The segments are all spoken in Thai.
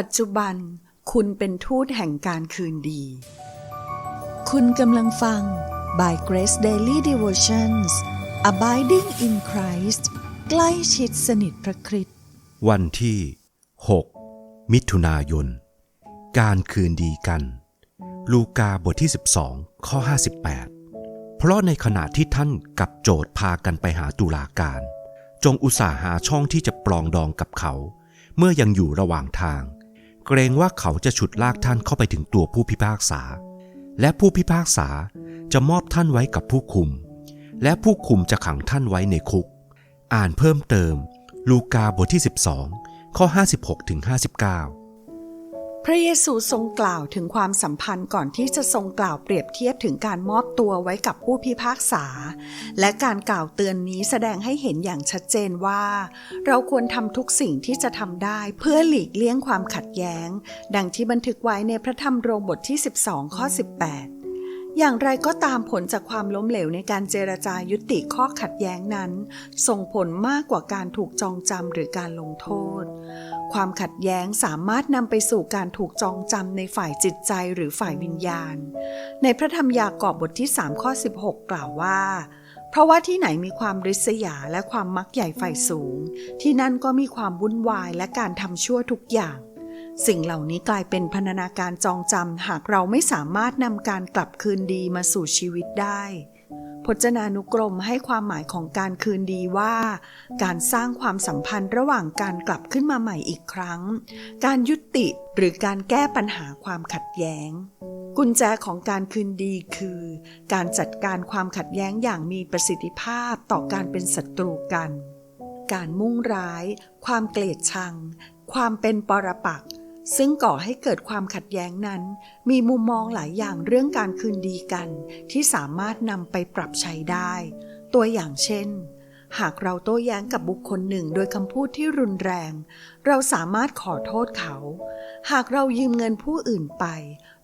ปัจจุบันคุณเป็นทูตแห่งการคืนดี คุณกำลังฟัง by Grace Daily Devotions Abiding in Christ ใกล้ชิดสนิทพระคริสต์วันที่ 6 มิถุนายน การคืนดีกัน ลูกาบทที่ 12 ข้อ 58 เพราะในขณะที่ท่านกับโจทย์พากันไปหาตุลาการ จงอุตส่าห์หาช่องที่จะปลองดองกับเขา เมื่อยังอยู่ระหว่างทาง เกรงว่าเขาจะฉุดลากท่านเข้าไปถึงตัวผู้พิพากษา และผู้พิพากษาจะมอบท่านไว้กับผู้คุม และผู้คุมจะขังท่านไว้ในคุก อ่านเพิ่มเติม ลูกาบทที่ 12 ข้อ 56ถึง59 พระเยซูทรงกล่าวถึงความสัมพันธ์ก่อนที่จะทรงกล่าวเปรียบเทียบถึงการมอบตัวไว้กับผู้พิพากษา และการกล่าวเตือนนี้แสดงให้เห็นอย่างชัดเจนว่า เราควรทำทุกสิ่งที่จะทำได้เพื่อหลีกเลี่ยงความขัดแย้ง ดังที่บันทึกไว้ในพระธรรมโรมบทที่ 12 ข้อ 18อย่างไรก็ตามผลจากความล้มเหลวในการเจรจายุติข้อขัดแย้งนั้น ส่งผลมากกว่าการถูกจองจำหรือการลงโทษ ความขัดแย้งสามารถนำไปสู่การถูกจองจำในฝ่ายจิตใจหรือฝ่ายวิญญาณ ในพระธรรมยากอบบทที่ 3 ข้อ 16 กล่าวว่า เพราะว่าที่ไหนมีความริษยาและความมักใหญ่ไฟสูง ที่นั่นก็มีความวุ่นวายและการทำชั่วทุกอย่างสิ่งเหล่านี้กลายเป็นพันธนาการจองจำหากเราไม่สามารถนำการกลับคืนดีมาสู่ชีวิตได้ พจนานุกรมให้ความหมายของการคืนดีว่า การสร้างความสัมพันธ์ระหว่างการกลับขึ้นมาใหม่อีกครั้ง การยุติหรือการแก้ปัญหาความขัดแย้ง กุญแจของการคืนดีคือ การจัดการความขัดแย้งอย่างมีประสิทธิภาพต่อการเป็นศัตรูกัน การมุ่งร้าย ความเกลียดชัง ความเป็นปรปักษ์ ซึ่งก่อให้เกิดความขัดแย้งนั้น มีมุมมองหลายอย่างเรื่องการคืนดีกัน ที่สามารถนำไปปรับใช้ได้ ตัวอย่างเช่น หากเราโต้แย้งกับบุคคลหนึ่งโดยคำพูดที่รุนแรง เราสามารถขอโทษเขา หากเรายืมเงินผู้อื่นไป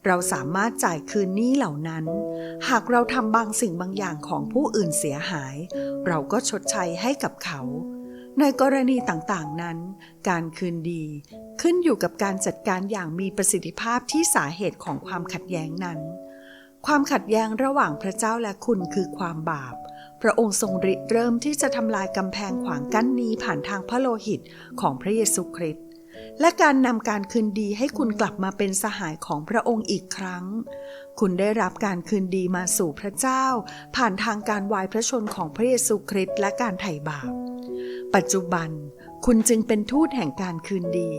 เราสามารถจ่ายคืนหนี้เหล่านั้น หากเราทำบางสิ่งบางอย่างของผู้อื่นเสียหาย เราก็ชดใช้ให้กับเขา ในกรณีต่างๆนั้น การคืนดีขึ้นอยู่กับการจัดการอย่างมีประสิทธิภาพที่สาเหตุของความขัดแย้งนั้น ความขัดแย้งระหว่างพระเจ้าและคุณคือความบาป พระองค์ทรงริเริ่มที่จะทำลายกำแพงขวางกั้นนี้ผ่านทางพระโลหิตของพระเยซูคริสต์และการนำการคืนดีให้คุณกลับมาเป็นสหายของพระองค์อีกครั้ง คุณได้รับการคืนดีมาสู่พระเจ้า ผ่านทางการวายพระชนของพระเยซูคริสต์และการไถ่บาป ปัจจุบัน คุณจึงเป็นทูตแห่งการคืนดี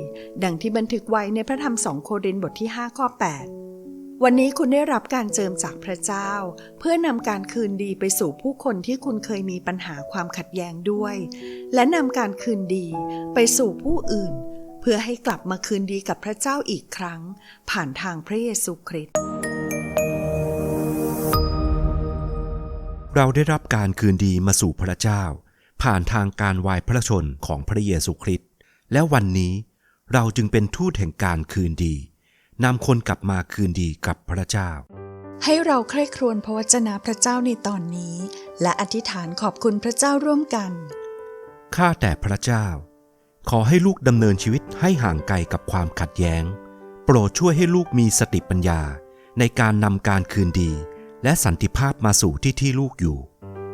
ดังที่บันทึกไว้ในพระธรรมสองโครินธ์บทที่ 5 ข้อ 8 วันนี้คุณได้รับการเจิมจากพระเจ้า เพื่อนำการคืนดีไปสู่ผู้คนที่คุณเคยมีปัญหาความขัดแย้งด้วย และนำการคืนดีไปสู่ผู้อื่น เพื่อให้กลับมาคืนดีกับพระเจ้าอีกครั้ง ผ่านทางพระเยซูคริสต์เราได้รับการคืนดีมาสู่พระเจ้า ผ่านทางการวายพระชนของพระเยซูคริสต์และวันนี้เราจึงเป็นทูตแห่งการคืนดีนำคนกลับมาคืนดีกับพระเจ้า ให้เราใคร่ครวญพระวจนะพระเจ้าในตอนนี้ และอธิษฐานขอบคุณพระเจ้าร่วมกันข้าแต่พระเจ้า ขอให้ลูกดำเนินชีวิตให้ห่างไกลกับความขัดแย้ง โปรดช่วยให้ลูกมีสติปัญญา ในการนำการคืนดี และสันติภาพมาสู่ที่ที่ลูกอยู่